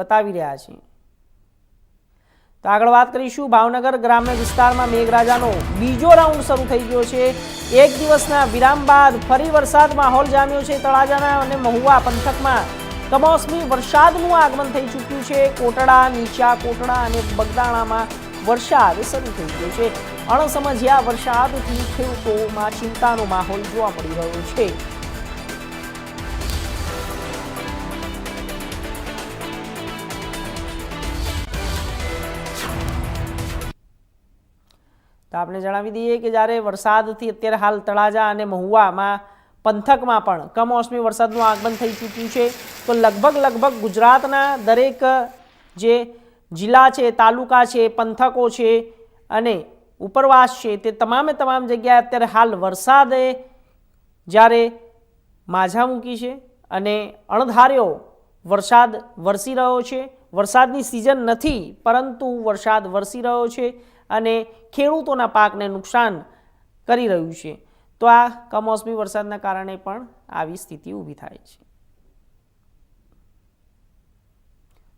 બતાવી રહ્યા છીએ તો આગળ વાત કરીશું ભાવનગર ગ્રામ્ય વિસ્તારમાં મેઘરાજાનો બીજો રાઉન્ડ શરૂ થઈ ગયો છે. એક દિવસના વિરામ બાદ ફરી વરસાદ માહોલ જામ્યો છે તળાજાના અને મહુવા પંથકમાં. કમોસમી વરસાદનું આગમન થઈ ચૂક્યું છે. કોટડા, નીચા કોટડા અને બગદાણામાં વરસાદ શરૂ થઈ ગયો છે. અણસમજ્યા વરસાદથી ખેડૂતોમાં ચિંતાનો માહોલ જોવા મળી રહ્યો છે. તો આપણે જણાવી દઈએ કે જ્યારે વરસાદથી અત્યારે હાલ તળાજા અને મહુવામાં, પંથકમાં પણ કમોસમી વરસાદનું આગમન થઈ ચૂક્યું છે, તો લગભગ લગભગ ગુજરાતના દરેક જે જિલ્લા છે, તાલુકા છે, પંથકો છે અને ઉપરવાસ છે, તે તમામે તમામ જગ્યાએ અત્યારે હાલ વરસાદે જ્યારે માઝા મૂકી છે અને અણધાર્યો વરસાદ વરસી રહ્યો છે. વરસાદની સિઝન નથી, પરંતુ વરસાદ વરસી રહ્યો છે અને ખેડૂતોના પાકને નુકસાન કરી રહ્યું છે. તો આ કમોસમી વરસાદના કારણે પણ આવી સ્થિતિ ઊભી થાય છે.